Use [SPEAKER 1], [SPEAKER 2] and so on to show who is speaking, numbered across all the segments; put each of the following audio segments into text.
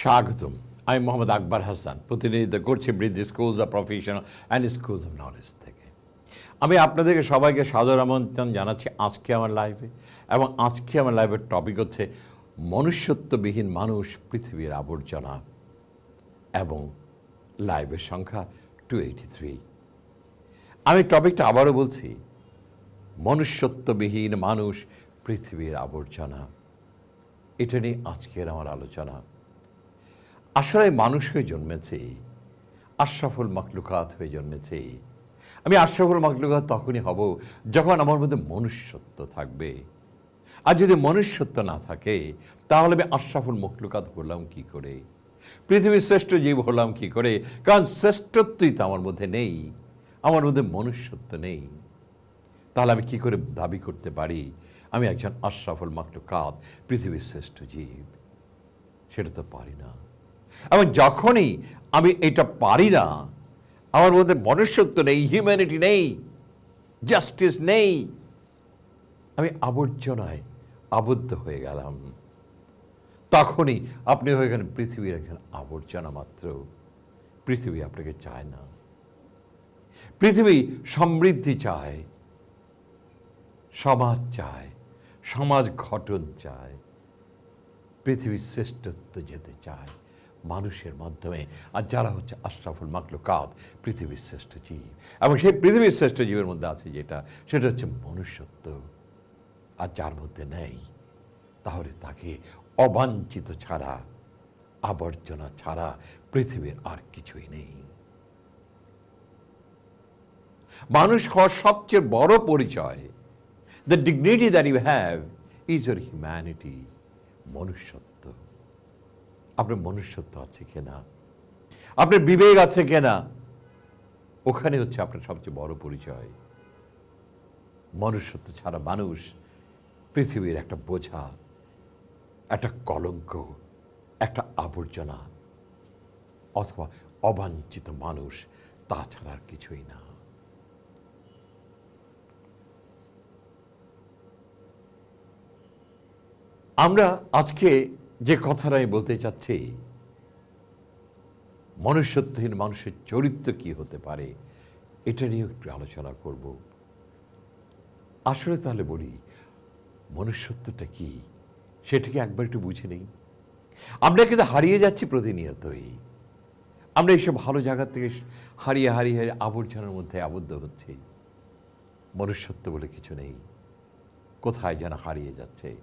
[SPEAKER 1] স্বাগতম। আমি মোহাম্মদ আকবর হাসান, প্রতিনিধিত্ব করছি বৃদ্ধি schools of professional and schools of knowledge থেকে। আমি আপনাদেরকে সবাইকে সাদর আমন্ত্রণ জানাচ্ছি আজকে আমার লাইভে এবং আজকে আমার লাইভের টপিক হচ্ছে মনুষ্যত্ববিহীন মানুষ পৃথিবীর আবর্জনা এবং লাইভের সংখ্যা টু এইটি থ্রি আমি টপিকটা আবারও বলছি, মনুষ্যত্ববিহীন মানুষ পৃথিবীর আবর্জনা। এটা নিয়ে আজকের আমার আলোচনা। আসলে মানুষ হয়ে জন্মেছে। আশরাফুল মাকলুকাত হয়ে জন্মেছে। আমি আশরাফুল মাকলুকাত তখনই হব যখন আমার মধ্যে মনুষ্যত্ব থাকবে। আর যদি মনুষ্যত্ব না থাকে, তাহলে আমি আশরাফুল মকলুকাত হলাম কি করে? পৃথিবীর শ্রেষ্ঠ জীব হলাম কি করে? কারণ শ্রেষ্ঠত্বই তো আমার মধ্যে নেই। আমার মধ্যে মনুষ্যত্ব নেই। তাহলে আমি কি করে দাবি করতে পারি? আমি একজন আশরাফুল মাকলুকাত পৃথিবীর শ্রেষ্ঠ জীব। সেটা তো পারি না। এবং যখনই আমি এটা পারি না, আমার মধ্যে মনুষ্যত্ব নেই হিউম্যানিটি নেই জাস্টিস নেই, আমি আবর্জনায় আবদ্ধ হয়ে গেলাম। তখনই আপনি হয়ে গেলেন পৃথিবীর একজন আবর্জনা মাত্র। পৃথিবী আপনাকে চায় না। পৃথিবী সমৃদ্ধি চায়, সমাজ চায়, সমাজ ঘটন চায় পৃথিবীর শ্রেষ্ঠত্ব যেতে চায়। মানুষের মাধ্যমে। আর যারা হচ্ছে আশরাফুল মাকলুকাত, পৃথিবীর শ্রেষ্ঠ জীব। এবং সেই পৃথিবীর শ্রেষ্ঠ জীবের মধ্যে আছে যেটা, সেটা হচ্ছে মনুষ্যত্ব। আর যার মধ্যে নেই, তাহলে তাকে অবাঞ্ছিত ছাড়া, আবর্জনা ছাড়া পৃথিবীর আর কিছুই নেই। মানুষ হওয়ার সবচেয়ে বড় পরিচয় the dignity that you have is your humanity মনুষ্যত্ব। আপনার মনুষ্যত্ব আছে কিনা? আপনার বিবেক আছে কিনা? ওখানে হচ্ছে আপনার সবচেয়ে বড় পরিচয়। মনুষ্যত্ব ছাড়া মানুষ পৃথিবীর একটা বোঝা, একটা কলঙ্ক, একটা আবর্জনা অথবা অবাঞ্ছিত মানুষ তাছাড়া আর কিছুই না। আমরা আজকে যে কথাটা আমি বলতে চাচ্ছি, মনুষ্যত্বহীন মানুষের চরিত্র কি হতে পারে, এটা নিয়ে একটু আলোচনা করব। আসলে তাহলে বলি, মনুষ্যত্বটা কি, সেটাকে একবার একটু বুঝে নেই। আমরা কিন্তু হারিয়ে যাচ্ছি প্রতিনিয়তই। আমরা এইসব ভালো জায়গার থেকে হারিয়ে হারিয়ে হারিয়ে আবর্জনার মধ্যে আবদ্ধ হচ্ছি। মনুষ্যত্ব বলে কিছু নেই। কোথায় যেন হারিয়ে যাচ্ছে।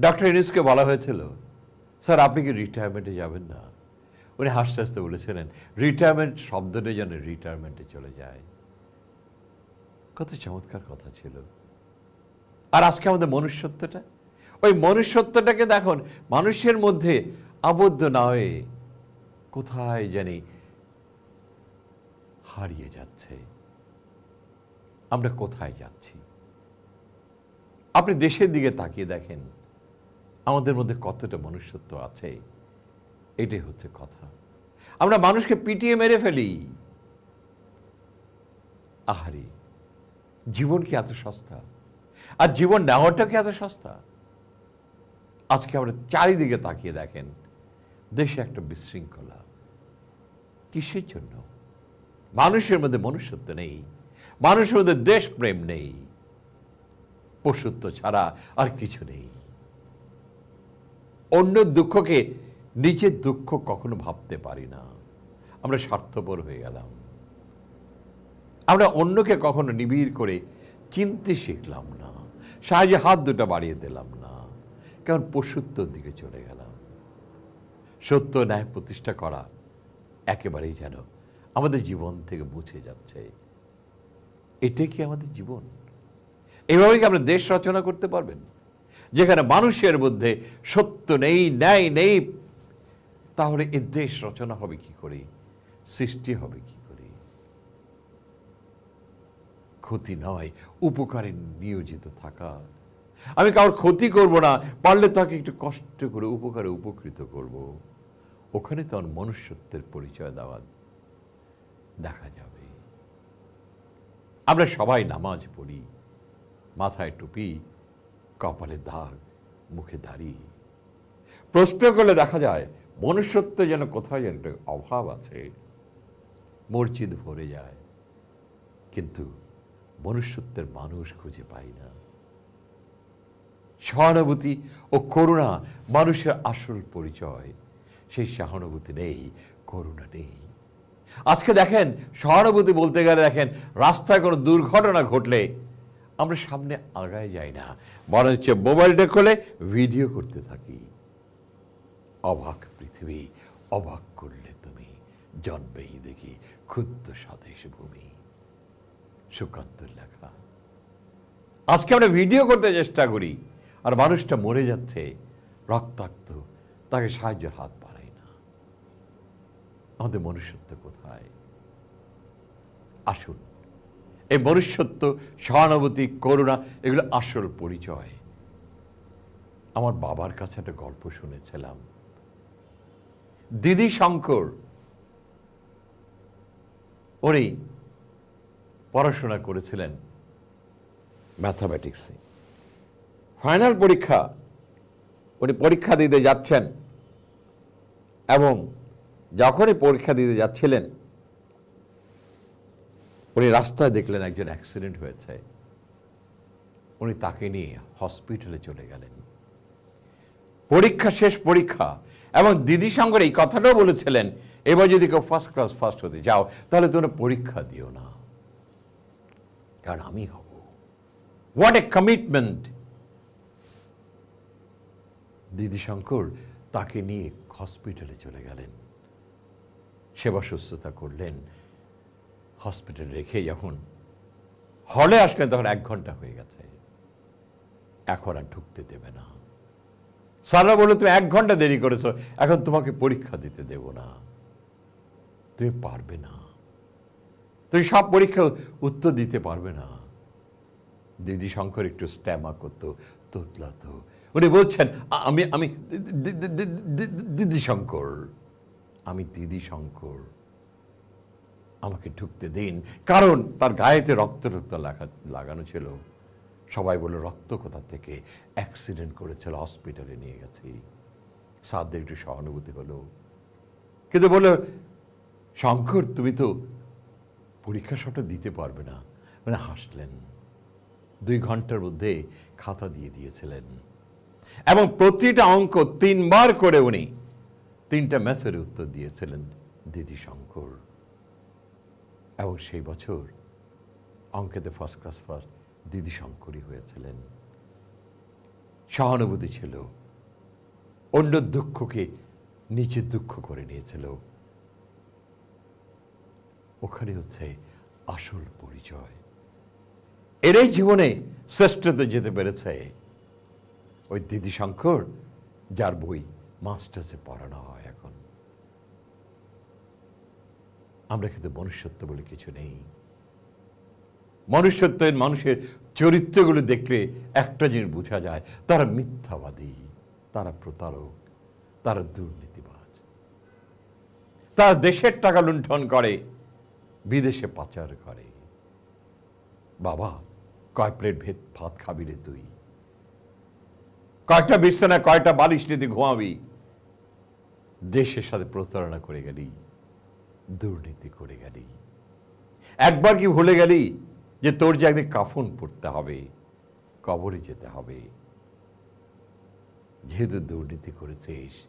[SPEAKER 1] ডক্টর ইনিসকে বলা হয়েছিল, স্যার, আপনি কি রিটায়ারমেন্টে যাবেন না? উনি হাসতে হাসতে বলেছিলেন রিটায়ারমেন্ট শব্দটা যেন রিটায়ারমেন্টে চলে যায়। কত চমৎকার কথা ছিল। আর আজকে আমাদের মনুষ্যত্বটা? ওই মনুষ্যত্বটাকে দেখুন, মানুষের মধ্যে আবদ্ধ না হয়ে কোথায় জানি হারিয়ে যাচ্ছে। আমরা কোথায় যাচ্ছি? আপনি দেশের দিকে তাকিয়ে দেখেন আমাদের মধ্যে কতটা মনুষ্যত্ব আছে, এটাই হচ্ছে কথা। আমরা মানুষকে পিটিয়ে মেরে ফেলি। আহারি, জীবন কি এত সস্তা? আর জীবন নেওয়াটা কি এত সস্তা? আজকে আমরা চারিদিকে তাকিয়ে দেখেন, দেশে একটা বিশৃঙ্খলা। কিসের জন্য? মানুষের মধ্যে মনুষ্যত্ব নেই, মানুষের মধ্যে দেশপ্রেম নেই, পশুত্ব ছাড়া আর কিছু নেই। অন্য দুঃখকে নিজের দুঃখ কখনো ভাবতে পারি না। আমরা স্বার্থপর হয়ে গেলাম। আমরা অন্যকে কখনো নিবিড় করে চিনতে শিখলাম না। সাহায্যে হাত দুটো বাড়িয়ে দিলাম না। কেমন পশুত্বর দিকে চলে গেলাম। সত্য ন্যায় প্রতিষ্ঠা করা একেবারেই যেন আমাদের জীবন থেকে মুছে যাচ্ছে। এটাই কি আমাদের জীবন? এভাবেই কি আমরা দেশ রচনা করতে পারবেন? যেখানে মানুষের মধ্যে সত্য নেই, ন্যায় নেই, তাহলে এ দেশ রচনা হবে কি করে? সৃষ্টি হবে কি করে? ক্ষতি নয়, উপকারে নিয়োজিত থাকা। আমি কারোর ক্ষতি করব না, পারলে তাকে একটু কষ্ট করে উপকারে উপকৃত করব। ওখানে তখন মনুষ্যত্বের পরিচয় দেওয়া দেখা যাবে। আমরা সবাই নামাজ পড়ি, মাথায় টুপি কপালে দাগ, মুখে দাড়ি। প্রশ্ন করলে দেখা যায়, মনুষ্যত্ব যেন কোথায় যেন একটা অভাব আছে, মসজিদ ভরে যায়, কিন্তু মনুষ্যত্বের মানুষ খুঁজে পাই না। সহানুভূতি ও করুণা মানুষের আসল পরিচয়। সেই সহানুভূতি নেই, করুণা নেই। আজকে দেখেন, সহানুভূতি বলতে গেলে দেখেন, রাস্তায় কোনো দুর্ঘটনা ঘটলে আমরা সামনে আগায় যাই না। বরং হচ্ছে মোবাইলটা খুলে ভিডিও করতে থাকি। অবাক পৃথিবী, অবাক করলে তুমি। জন্মেই দেখি ক্ষুদ্র স্বদেশ ভূমি। সুকান্তর লেখা। আজকে আমরা ভিডিও করতে চেষ্টা করি। আর মানুষটা মরে যাচ্ছে। রক্তাক্ত, তাকে সাহায্যের হাত বাড়াই না। আমাদের মনুষ্যত্ব কোথায়? আসুন এই মনুষ্যত্ব, সহানুভূতি, করুণা, এগুলো আসল পরিচয়। আমার বাবার কাছে একটা গল্প শুনেছিলাম। দিদি শঙ্কর, উনি পড়াশোনা করেছিলেন ম্যাথামেটিক্সে ফাইনাল পরীক্ষা, উনি পরীক্ষা দিতে যাচ্ছেন এবং যখনই পরীক্ষা দিতে যাচ্ছিলেন উনি রাস্তায় দেখলেন একজন অ্যাক্সিডেন্ট হয়েছে। উনি তাকে নিয়ে হসপিটালে চলে গেলেন। পরীক্ষা শেষ, পরীক্ষা। এবং দিদি সঙ্গে এই কথাটাও বলেছিলেন, এবার যদি কেউ ফার্স্ট ক্লাস ফার্স্ট হতে যাও, তাহলে তোমরা পরীক্ষা দিও না। কারণ আমি হব। হোয়াট এ কমিটমেন্ট দিদি শঙ্কর তাকে নিয়ে হসপিটালে চলে গেলেন। সেবা সুস্থতা করলেন। হসপিটালে রেখে যখন হলে আসলেন, তখন এক ঘণ্টা হয়ে গেছে। এখন আর ঢুকতে দেবে না। স্যাররা বলল, তুমি এক ঘণ্টা দেরি করেছ, এখন তোমাকে পরীক্ষা দিতে দেব না। তুমি পারবে না। তুমি সব পরীক্ষা উত্তর দিতে পারবে না। দিদি শঙ্কর একটু স্ট্যামা করতো, তোতলাতো। উনি বলছেন আমি আমি দিদি শঙ্কর। আমি দিদি শঙ্কর। আমাকে ঢুকতে দিন। কারণ তার গায়েতে রক্ত রক্ত লাগা লাগানো ছিল। সবাই বলে রক্ত কোথা থেকে? অ্যাক্সিডেন্ট করেছিল হসপিটালে নিয়ে গেছি। সাদদের একটু সহানুভূতি হলো। কিন্তু বলে শঙ্কর, তুমি তো পরীক্ষা সবটা দিতে পারবে না। মানে হাসলেন। দুই ঘণ্টার মধ্যে খাতা দিয়ে দিয়েছিলেন। এবং প্রতিটা অঙ্ক তিনবার করে উনি তিনটা ম্যাথের উত্তর দিয়েছিলেন দিদি শঙ্কর। এবং সেই বছর অঙ্কেতে ফার্স্ট ক্লাস ফার্স্ট দিদি শঙ্করই হয়েছিলেন। সহানুভূতি ছিল। অন্য দুঃখকে নিচে দুঃখ করে নিয়েছিল। ওখানে হচ্ছে আসল পরিচয়। এরাই জীবনে শ্রেষ্ঠতে যেতে পেরেছে। ওই দিদি শঙ্কর, যার বই মাস্টার্সে পড়ানো হয় এখন আমরা কিন্তু মনুষ্যত্ব বলে কিছু নেই। মনুষ্যত্বের মানুষের চরিত্রগুলো দেখলে একটা জিনিস বোঝা যায়, তারা মিথ্যাবাদী, তারা প্রতারক, তারা দুর্নীতিবাজ। তারা দেশের টাকা লুণ্ঠন করে, বিদেশে পাচার করে। বাবা, কয় প্লেট ভেদ ভাত খাবি রে তুই? কয়টা বিছানা, কয়টা বালিশ নিতে ঘুমাবি? দেশের সাথে প্রতারণা করে গেলি। দুর্নীতি করে গেলি। একবার কি ভুলে গেলি যে তোর যে একদিন কাফন পড়তে হবে, কবরে যেতে হবে? যেহেতু দুর্নীতি করেছিস,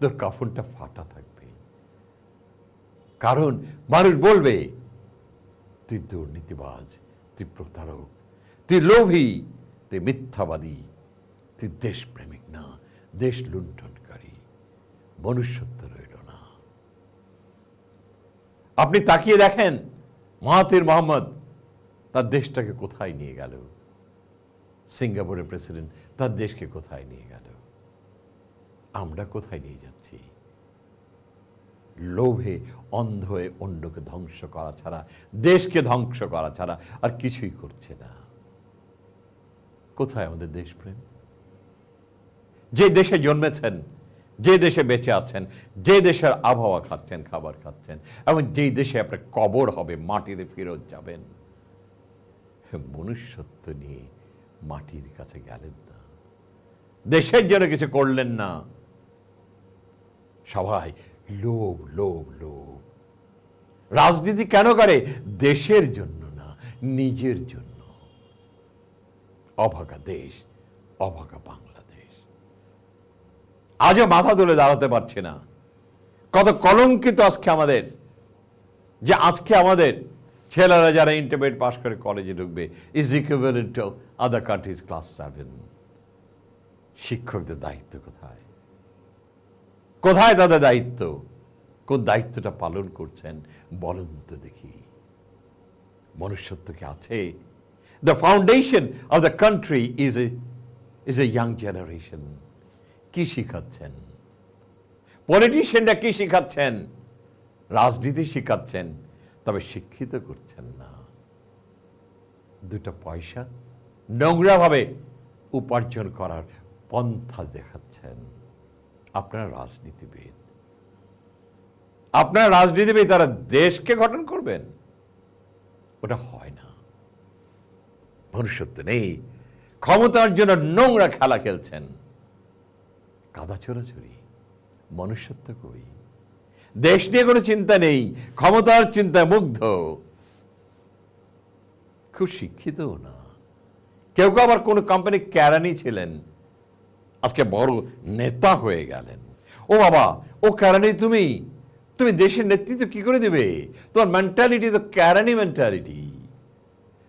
[SPEAKER 1] তোর কাফনটা ফাটা থাকবে। কারণ মানুষ বলবে, তুই দুর্নীতিবাজ, তুই প্রতারক, তুই লোভী, তুই মিথ্যাবাদী, তুই দেশপ্রেমিক না, দেশ লুণ্ঠনকারী, মনুষ্যত্ব না আপনি তাকিয়ে দেখেন মাহাতির মোহাম্মদ তার দেশটাকে কোথায় নিয়ে গেল? সিঙ্গাপুরের প্রেসিডেন্ট তার দেশকে কোথায় নিয়ে গেল? আমরা কোথায় নিয়ে যাচ্ছি? লোভে অন্ধ হয়ে অন্যকে ধ্বংস করা ছাড়া, দেশকে ধ্বংস করা ছাড়া আর কিছুই করছে না। কোথায় আমাদের দেশপ্রেম? যে দেশে জন্মেছেন যে দেশে বেঁচে আছেন, যে দেশের আবহাওয়া খাচ্ছেন, খাবার খাচ্ছেন, এবং যেই দেশে আপনার কবর হবে, মাটিতে ফেরত যাবেন। মনুষ্যত্ব নিয়ে মাটির কাছে গেলেন না। দেশের জন্য কিছু করলেন না। সবাই লোভ লোভ লোভ। রাজনীতি কেন করে? দেশের জন্য না, নিজের জন্য। অভাগা দেশ, অভাগা বাংলাদেশ আজও মাথা তুলে দাঁড়াতে পারছে না। কত কলঙ্কিত আজকে আমাদের, যে আজকে আমাদের ছেলেরা যারা ইন্টারমিডিয়েট পাশ করে কলেজে ঢুকবে is equivalent to other countries class seven শিক্ষকদের দায়িত্ব কোথায়? কোথায় তাদের দায়িত্ব? কোন দায়িত্বটা পালন করছেন? বলুন তো দেখি। মনুষ্যত্ব কি আছে। The foundation of the country is a is a young generation কি শিখাচ্ছেন? পলিটিশিয়ানরা কি শিখাচ্ছেন? রাজনীতি শিখাচ্ছেন, তবে শিক্ষিত করছেন না। দুটো পয়সা নোংরাভাবে উপার্জন করার পন্থা দেখাচ্ছেন। আপনারা রাজনীতিবিদ। আপনারা রাজনীতিবিদ, তারা দেশকে গঠন করবেন। ওটা হয় না। মনুষ্যত্ব নেই। ক্ষমতার জন্য নোংরা খেলা খেলছেন। কাদা চোরাচুরি, মনুষ্যত্ব কই? দেশ নিয়ে কোনো চিন্তা নেই, ক্ষমতার চিন্তায় মুগ্ধ। খুব শিক্ষিতও না। কেউ কেউ আবার কোনো কোম্পানি ক্যারানি ছিলেন। আজকে বড় নেতা হয়ে গেলেন। ও বাবা, ও ক্যারানি তুমি? তুমি দেশের নেতৃত্ব কি করে দেবে? তোমার মেন্টালিটি তো ক্যারানি মেন্টালিটি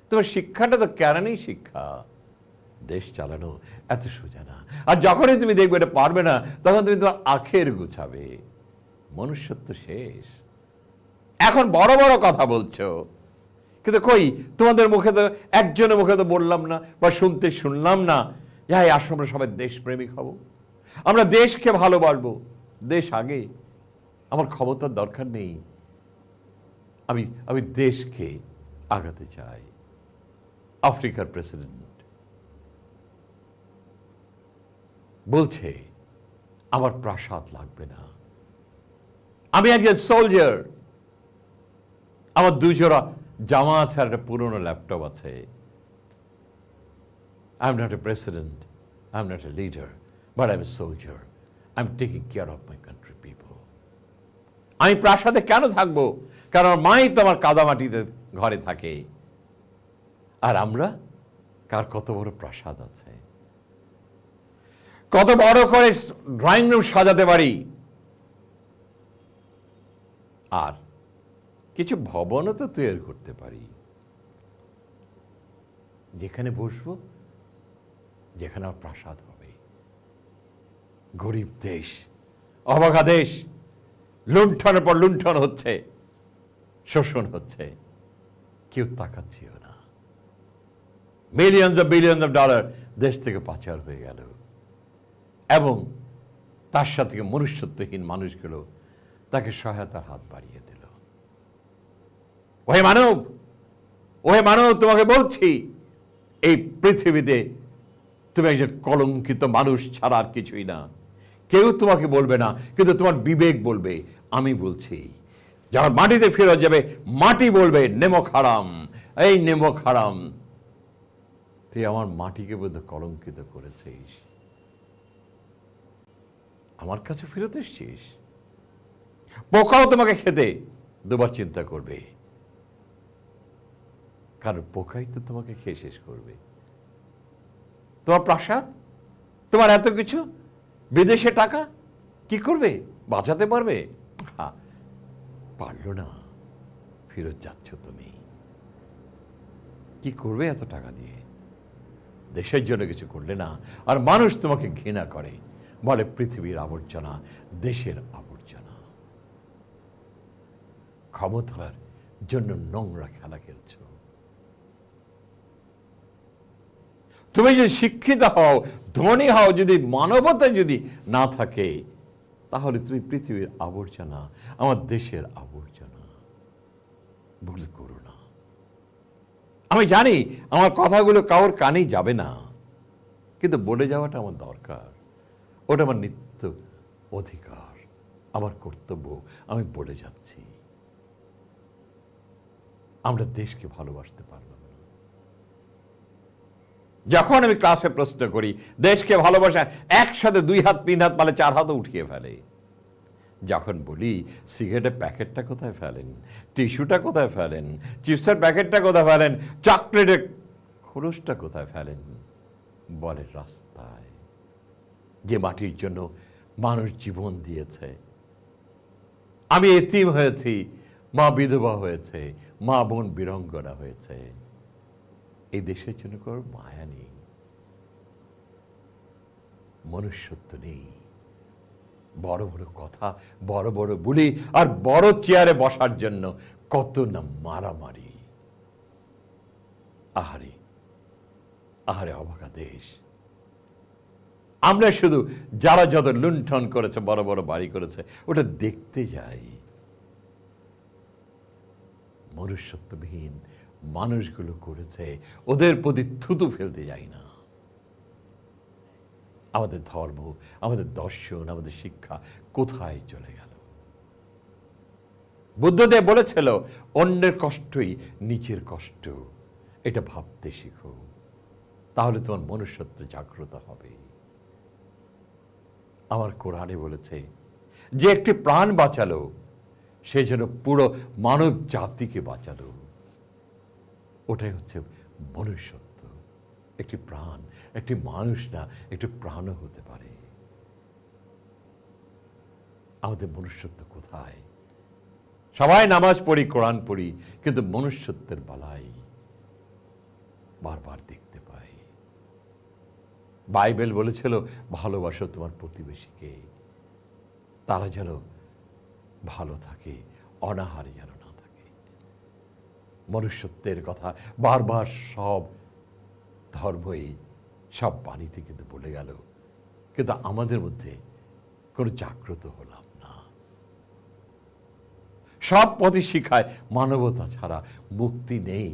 [SPEAKER 1] তোমার শিক্ষাটা তো ক্যারানি শিক্ষা। দেশ চালানো এত সোজা না। আর যখনই তুমি দেখবে এটা পারবে না, তখন তুমি তোমার আখের গুছাবে। মনুষ্যত্ব শেষ। এখন বড় বড় কথা বলছো। কিন্তু কই, তোমাদের মুখে তো, একজনের মুখে তো বললাম না বা শুনতে শুনলাম না। যাই আসো, আমরা সবাই দেশপ্রেমিক হব। আমরা দেশকে ভালোবাসবো। দেশ আগে। আমার ক্ষমতার দরকার নেই। আমি আমি দেশকে আগাতে চাই। আফ্রিকার প্রেসিডেন্ট বলছে, আমার প্রাসাদ লাগবে না। আমি একজন সোলজার আমার দুজোড়া জামা আছে আর একটা পুরনো ল্যাপটপ আছে। I am not a president I am not a leader but I am a soldier I am taking care of my country people আমি প্রাসাদে কেন থাকব? কারণ মাই তো আমার কাদামাটিতে ঘরে থাকে। আর আমরা? কার কত বড় প্রাসাদ আছে? কত বড় করে ড্রয়িং রুম সাজাতে পারি? আর কিছু ভবনও তো তৈরি করতে পারি। যেখানে বসবো, যেখানে আমার প্রাসাদ হবে। গরিব দেশ অবাগা দেশ, লুণ্ঠনের পর লুণ্ঠন হচ্ছে, শোষণ হচ্ছে। কেউ তাকাচ্ছিও না। Millions of billions of dollar দেশ থেকে পাচার হয়ে গেল। এবং তার সাথে মনুষ্যত্বহীন মানুষগুলো তাকে সহায়তার হাত বাড়িয়ে দিল। ওহে মানব ওহে মানব, তোমাকে বলছি, এই পৃথিবীতে তুমি একজন কলঙ্কিত মানুষ ছাড়া আর কিছুই না। কেউ তোমাকে বলবে না, কিন্তু তোমার বিবেক বলবে, আমি বলছি, যখন মাটিতে ফেরত যাবে, মাটি বলবে নেমক হারাম এই নেমক হারাম তুই আমার মাটিকে বোধ কলঙ্কিত করেছিস। আমার কাছে ফেরত এসছিস? পোকাও তোমাকে খেতে, দুবার চিন্তা করবে। কারণ পোকাই তো তোমাকে খেয়ে শেষ করবে। তোমার প্রাসাদ? তোমার এত কিছু? বিদেশে টাকা? কি করবে? বাঁচাতে পারবে? হ্যাঁ পারল না। ফেরত যাচ্ছ তুমি। কি করবে এত টাকা দিয়ে? দেশের জন্য কিছু করলে না। আর মানুষ তোমাকে ঘৃণা করে। বলে পৃথিবীর আবর্জনা, দেশের আবর্জনা। ক্ষমতার জন্য নোংরা খেলা খেলছ। তুমি যদি শিক্ষিত হও, ধনী হও, যদি মানবতা যদি না থাকে, তাহলে তুমি পৃথিবীর আবর্জনা, আমার দেশের আবর্জনা। ভুল করো না। আমি জানি আমার কথাগুলো কারোর কানেই যাবে না, কিন্তু বলে যাওয়াটা আমার দরকার। ওটা আমার নিত্য অধিকার, আমার কর্তব্য, আমি বলে যাচ্ছি। আমরা দেশকে ভালোবাসতে পারলাম না। যখন আমি ক্লাসে প্রশ্ন করি, দেশকে ভালোবাসা একসাথে দুই হাত, তিন হাত পালে চার হাতও উঠিয়ে ফেলে। যখন বলি, সিগারেটের প্যাকেটটা কোথায় ফেলেন? টিস্যুটা কোথায় ফেলেন? চিপসের প্যাকেটটা কোথায় ফেলেন? চকলেটের খোলসটা কোথায় ফেলেন? বলে রাস্তায় যে মাটির জন্য মানুষ জীবন দিয়েছে। আমি এতিম হয়েছি, মা বিধবা হয়েছে, মা বোন বীরঙ্গনা হয়েছে। এই দেশের জন্য কোনো মায়া নেই। মনুষ্যত্ব নেই। বড় বড় কথা, বড় বড় বুলি আর বড় চেয়ারে বসার জন্য কত না মারামারি। আহারে আহারে অবাকা দেশ। আমরা শুধু যারা যত লুণ্ঠন করেছে, বড় বড় বাড়ি করেছে, ওটা দেখতে যাই। মনুষ্যত্ববিহীন মানুষগুলো করেছে, ওদের প্রতি থুতু ফেলতে যাই না। আমাদের ধর্ম, আমাদের দর্শন, আমাদের শিক্ষা কোথায় চলে গেল? বুদ্ধদেব বলেছিল, অন্যের কষ্টই নিচের কষ্ট। এটা ভাবতে শিখো। তাহলে তোমার মনুষ্যত্ব জাগ্রত হবে। আমার কোরআনে বলেছে, যে একটি প্রাণ বাঁচালো, সে যেন পুরো মানব জাতিকে বাঁচালো। ওটাই হচ্ছে মনুষ্যত্ব। একটি প্রাণ, একটি মানুষ না, একটি প্রাণও হতে পারে। আমাদের মনুষ্যত্ব কোথায়? সবাই নামাজ পড়ি, কোরআন পড়ি, কিন্তু মনুষ্যত্বের বালাই বারবার পাই বাইবেল বলেছিল, ভালোবাসো তোমার প্রতিবেশীকে, তারা যেন ভালো থাকে, অনাহারে যেন না থাকে। মনুষ্যত্বের কথা বারবার সব ধর্মই সব বাণীতে কিন্তু বলে গেল, কিন্তু আমাদের মধ্যে কোনো জাগ্রত হলাম না। সব পথে শিখায় মানবতা ছাড়া মুক্তি নেই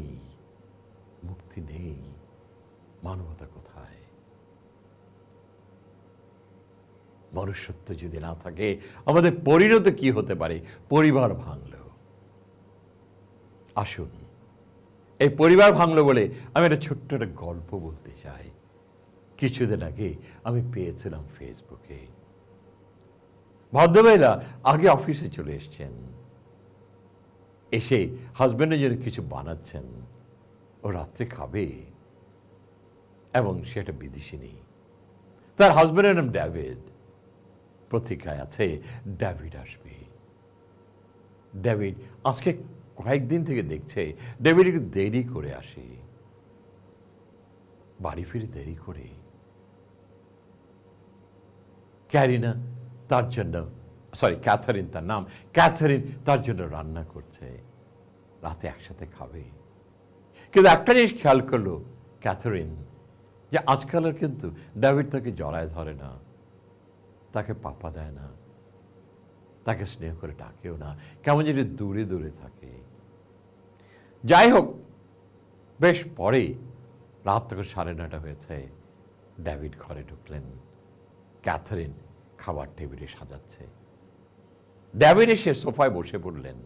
[SPEAKER 1] মুক্তি নেই, মানবতা কোথায় মনুষ্যত্ব যদি না থাকে, আমাদের পরিণত কি হতে পারে? পরিবার ভাঙল। আসুন, এই পরিবার ভাঙলো বলে আমি একটা ছোট্ট একটা গল্প বলতে চাই। কিছুদিন আগে আমি পেয়েছিলাম ফেসবুকে। ভদ্রমহিলা আগে অফিসে চলে এসছেন। এসে হাজব্যান্ডের জন্য কিছু বানাচ্ছেন। ও রাত্রে খাবে। এবং সেটা বিদেশি নেই। তার হাজব্যান্ডের নাম ড্যাভিড প্রতীক্ষায় আছে ড্যাভিড আসবে। ড্যাভিড আজকে কয়েকদিন থেকে দেখছে ডেভিড একটু দেরি করে আসে। বাড়ি ফিরে দেরি করে। ক্যারিনা তার জন্য সরি ক্যাথারিন তার নাম ক্যাথারিন তার জন্য রান্না করছে। রাতে একসাথে খাবে। কিন্তু একটা জিনিস খেয়াল করল ক্যাথারিন যে আজকালের কিন্তু ডেভিড তাকে জড়ায় ধরে না। তাকে পাপা দেয় না, তাকে স্নেহ করে ডাকেও না, কেমন যেন দূরে দূরে থাকে। যাই হোক, বেশ পরে রাত তখন সাড়ে নটা হয়েছে, ডেভিড ঘরে ঢুকলেন, ক্যাথারিন খাবার টেবিলে সাজাচ্ছে। ডেভিড এসে সোফায় বসে পড়লেন।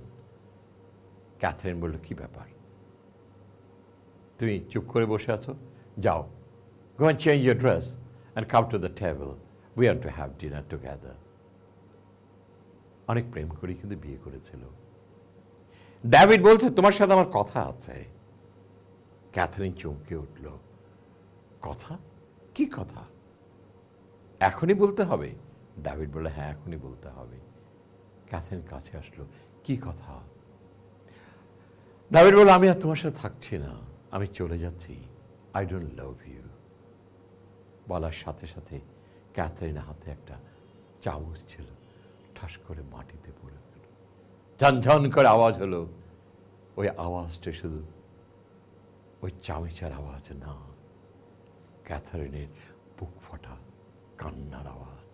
[SPEAKER 1] ক্যাথারিন বলল, কি ব্যাপার? তুমি চুপ করে বসে আছো? যাও go change your dress and come to the table we are to have dinner together অনেক প্রেম করেই কিন্তু বিয়ে করেছিল। ড্যাভিড বলছে, তোমার সাথে আমার কথা আছে। ক্যাথরিন চমকে উঠল। কথা? কি কথা? এখনই বলতে হবে। ড্যাভিড বলল হ্যাঁ এখনই বলতে হবে। ক্যাথরিন কাছে আসলো, কি কথা? ড্যাভিড বলল, আমি আর তোমার সাথে থাকছি না। আমি চলে যাচ্ছি। আই ডোন্ট লাভ ইউ বলার সাথে সাথে ক্যাথরিনের হাতে একটা চামচ ছিল। ঠাস করে মাটিতে পড়ে গেল। ঝনঝন করে আওয়াজ হলো। ওই আওয়াজটা শুধু ওই চামিচার আওয়াজ না, ক্যাথারিনের বুক ফাটা কান্নার আওয়াজ।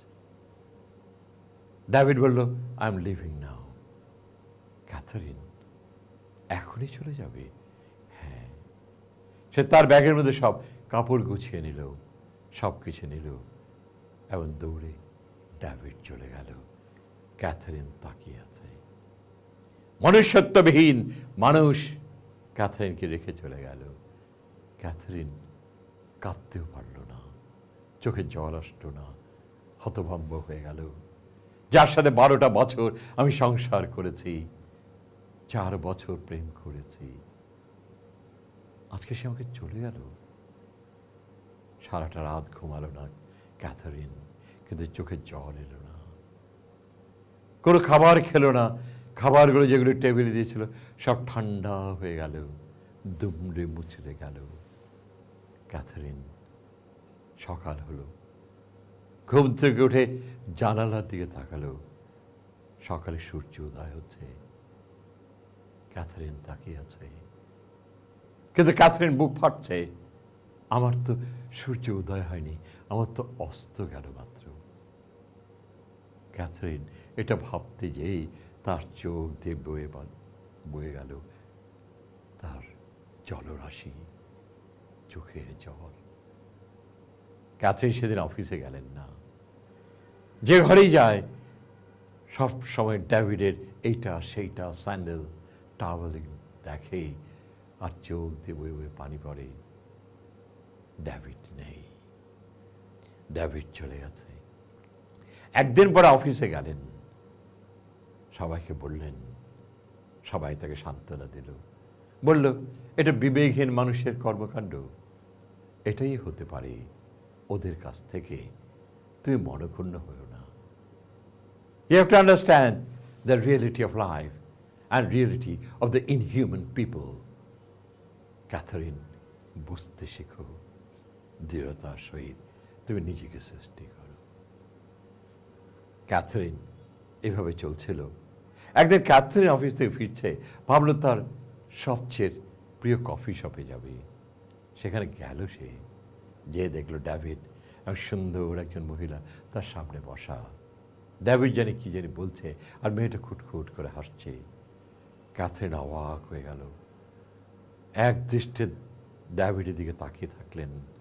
[SPEAKER 1] ডেভিড বলল I am leaving now Catherine এখনই চলে যাবে? হ্যাঁ। সে তার ব্যাগের মধ্যে সব কাপড় গুছিয়ে নিল সব কিছু নিল। এবং দৌড়ে ডেভিড চলে গেল। ক্যাথারিন তাকিয়ে আছে। মনুষ্যত্ববিহীন মানুষ ক্যাথারিনকে রেখে চলে গেল। ক্যাথারিন কাঁদতেও পারল না। চোখে জল আসলো না। হতভম্ব হয়ে গেল। যার সাথে বারোটা বছর আমি সংসার করেছি, চার বছর প্রেম করেছি। আজকে সে আমাকে চলে গেল। সারাটা রাত ঘুমালো না। ক্যাথারিন কিন্তু চোখে জল এলো না। কোনো খাবার খেলো না। খাবারগুলো যেগুলো টেবিলে দিয়েছিল, সব ঠান্ডা হয়ে গেল, দুমড়ে মুচড়ে গেল। ক্যাথারিন সকাল হলো। ঘুম থেকে উঠে জানালার দিকে তাকালো। সকালে সূর্য উদয় হচ্ছে। ক্যাথারিন তাকিয়ে আছে। কিন্তু ক্যাথারিন বুক ফাটছে। আমার তো সূর্য উদয় হয়নি, আমার তো অস্ত গেল মাত্র। ক্যাথরিন, এটা ভাবতে যেই তার চোখ দিয়ে বয়ে বয়ে গেল তার জলরাশি, চোখের জল। ক্যাথরিন সেদিন অফিসে গেলেন না। যে ঘরেই যায়, সব সময় ড্যাভিডের এইটা, সেইটা, স্যান্ডেল, টাওয়েল দেখে আর চোখ দিয়ে বয়ে বয়ে পানি পড়ে। ড্যাভিড নেই। ড্যাভিড চলে গেছে। একদিন পরে অফিসে গেলেন। সবাইকে বললেন, সবাই তাকে সান্ত্বনা দিল। বলল, এটা বিবেকহীন মানুষের কর্মকাণ্ড। এটাই হতে পারে ওদের কাছ থেকে। তুমি মনক্ষুণ্ণ হয়েও না। You have to understand the reality of life and reality of the inhuman people Catherine বুঝতে শেখো। দৃঢ়তার সহিত তুমি নিজেকে সৃষ্টি করো। ক্যাথরিন এভাবে চলছিল। একদিন ক্যাথরিন অফিস থেকে ফিরছে, ভাবলো তার সবচেয়ে প্রিয় কফি শপে যাবে। সেখানে গেল সে। যে দেখল ড্যাভিড এক সুন্দর একজন মহিলা তার সামনে বসা। ড্যাভিড জানি কি জানি বলছে আর মেয়েটা খুটখুট করে হাসছে। ক্যাথরিন অবাক হয়ে গেল। এক দৃষ্টে ড্যাভিডের দিকে তাকিয়ে থাকলেন।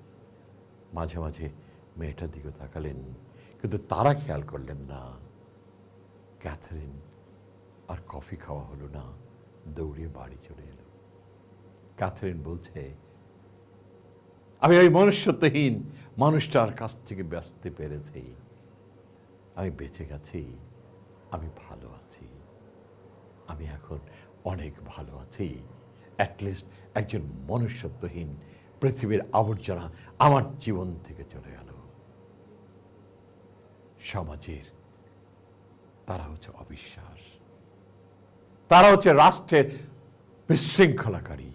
[SPEAKER 1] মাঝে মাঝে মেয়েটার দিকে তাকালেন। কিন্তু তারা খেয়াল করলেন না। ক্যাথরিন আর কফি খাওয়া হলো না। দৌড়িয়ে বাড়ি চলে এলো। ক্যাথরিন বলছে, আমি ওই মনুষ্যত্বহীন মানুষটার কাছ থেকে ব্যস্ত পেরেছি। আমি বেঁচে গেছি। আমি ভালো আছি। আমি এখন অনেক ভালো আছি। অ্যাটলিস্ট একজন মনুষ্যত্বহীন পৃথিবীর আবর্জনা আমার জীবন থেকে চলে গেল। সমাজের, তারা হচ্ছে অবিশ্বাস। তারা হচ্ছে রাষ্ট্রের বিশৃঙ্খলাকারী।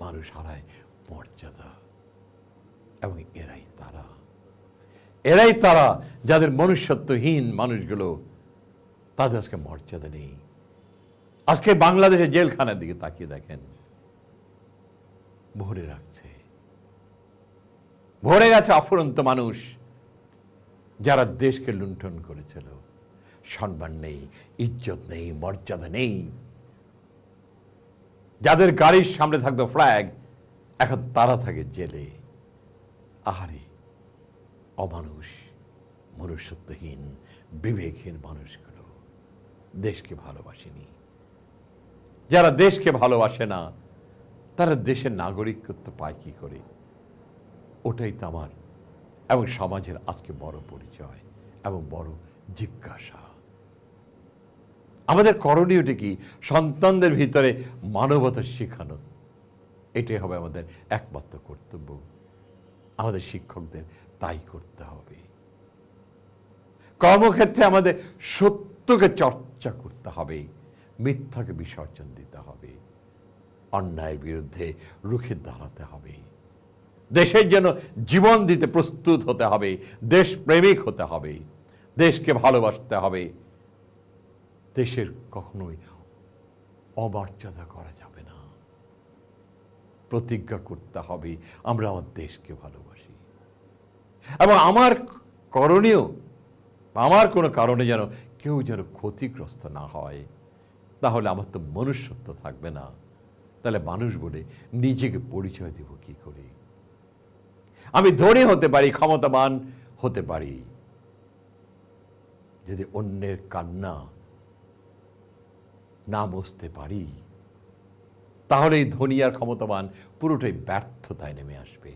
[SPEAKER 1] মানুষ হারায় মর্যাদা, এবং এরাই তারা। এরাই তারা যাদের মনুষ্যত্বহীন মানুষগুলো, তাদের আজকে মর্যাদা নেই। আজকে বাংলাদেশের জেলখানার দিকে তাকিয়ে দেখেন। ভরে রাখছে। ভরে গেছে অফুরন্ত মানুষ যারা দেশকে লুণ্ঠন করেছিল। সম্মান নেই, ইজ্জত নেই, মর্যাদা নেই। যাদের গাড়ির সামনে থাকতো ফ্ল্যাগ এখন তারা থাকে জেলে। আহারে, অমানুষ, মনুষ্যত্বহীন, বিবেকহীন মানুষগুলো দেশকে ভালোবাসেনি। যারা দেশকে ভালোবাসে না তারা দেশের নাগরিকত্ব পায় কি করে? ওটাই তো আমার এবং সমাজের আজকে বড় পরিচয় এবং বড় জিজ্ঞাসা। আমাদের করণীয়টি কি? সন্তানদের ভিতরে মানবতা শেখানো। এটাই হবে আমাদের একমাত্র কর্তব্য। আমাদের শিক্ষকদের তাই করতে হবে। কর্মক্ষেত্রে আমাদের সত্যকে চর্চা করতে হবে, মিথ্যাকে বিসর্জন দিতে হবে। অন্যায়ের বিরুদ্ধে রুখে দাঁড়াতে হবে। দেশের জন্য জীবন দিতে প্রস্তুত হতে হবে, দেশপ্রেমিক হতে হবে, দেশকে ভালোবাসতে হবে। দেশের কখনোই অমর্যাদা করা যাবে না। প্রতিজ্ঞা করতে হবে, আমরা আমার দেশকে ভালোবাসি। এবং আমার করণীয়, আমার কোনো কারণে যেন কেউ যেন ক্ষতিগ্রস্ত না হয়, তাহলে আমার তো মনুষ্যত্ব থাকবে না। তাহলে মানুষ বলে, নিজেকে পরিচয় দেব কি করে? আমি ধনী হতে পারি, ক্ষমতাবান হতে পারি। যদি অন্যের কান্না না বসতে পারি তাহলে এই ধনী আর ক্ষমতাবান পুরোটাই ব্যর্থতায় নেমে আসবে।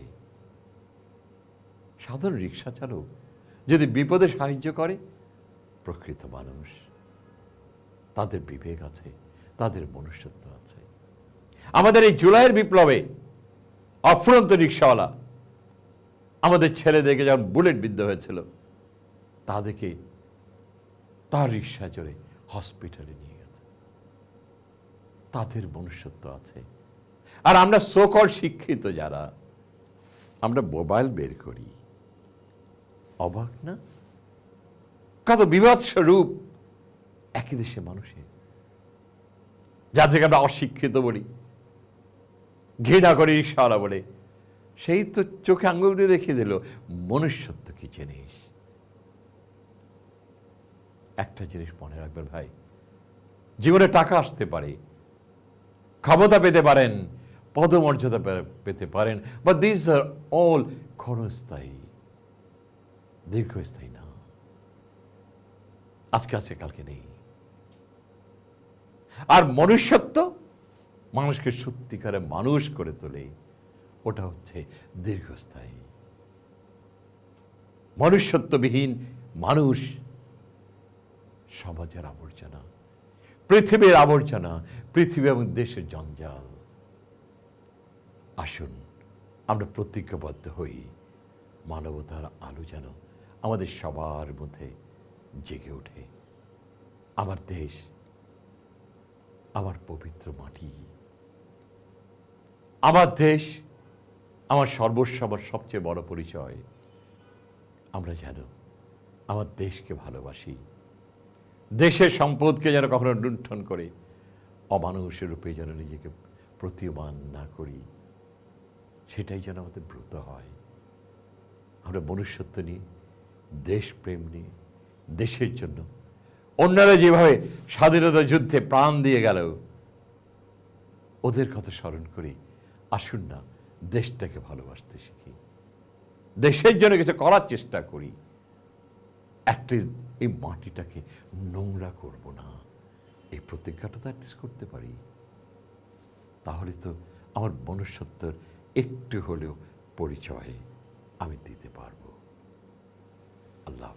[SPEAKER 1] সাধারণ রিক্সা চালক যদি বিপদে সাহায্য করে, প্রকৃত মানুষ, তাদের বিবেক আছে, তাদের মনুষ্যত্ব আমাদের এই জুলাইয়ের বিপ্লবে অফুরন্ত রিক্সাওয়ালা আমাদের ছেলেদেরকে যখন বুলেট বিদ্ধ হয়েছিল, তাদেরকে তার রিক্সা চড়ে হসপিটালে নিয়ে গেছে। তাদের মনুষ্যত্ব আছে। আর আমরা সকল শিক্ষিত যারা, আমরা মোবাইল বের করি। অবাক না? কত বিভৎস রূপ একই দেশে মানুষের যাদেরকে আমরা অশিক্ষিত বলি। ঘৃণা করি রিক্সাওয়ালা বলে। সেই তো চোখে আঙ্গুল দিয়ে দেখিয়ে দিল, মনুষ্যত্ব কি জিনিস? একটা জিনিস মনে রাখবেন ভাই, জীবনে টাকা আসতে পারে, ক্ষমতা পেতে পারেন, পদমর্যাদা পেতে পারেন বা দিস আর অল ক্ষণস্থায়ী, দীর্ঘস্থায়ী না। আজকে আছে, কালকে নেই। আর মনুষ্যত্ব মানুষকে সত্যিকারে মানুষ করে তোলে, ওটা হচ্ছে দীর্ঘস্থায়ী। মনুষ্যত্ববিহীন মানুষ সমাজের আবর্জনা, পৃথিবীর আবর্জনা, পৃথিবী এবং দেশের জঞ্জাল। আসুন, আমরা প্রতিজ্ঞাবদ্ধ হই, মানবতার আলো যেন আমাদের সবার মধ্যে জেগে ওঠে। আমার দেশ, আমার পবিত্র মাটি। আমার দেশ আমার সর্বস্ব, আমার সবচেয়ে বড় পরিচয়। আমরা যেন আমার দেশকে ভালোবাসি। দেশের সম্পদকে যেন কখনো লুণ্ঠন করে। অমানুষের রূপে যেন নিজেকে প্রতীয়মান না করি। সেটাই যেন আমাদের ব্রত হয়। আমরা মনুষ্যত্ব নিয়ে, দেশপ্রেম নিয়ে, দেশের জন্য অন্যরা যেভাবে স্বাধীনতা যুদ্ধে প্রাণ দিয়ে গেল, ওদের কথা স্মরণ করি। আসুন না, দেশটাকে ভালোবাসতে শিখি। দেশের জন্য কিছু করার চেষ্টা করি। অ্যাটলিস্ট এই মাটিটাকে নোংরা করব না। এই প্রতিজ্ঞাটা তো অ্যাটলিস্ট করতে পারি। তাহলে তো আমার মনুষ্যত্বর একটু হলেও পরিচয় আমি দিতে পারব। আল্লাহ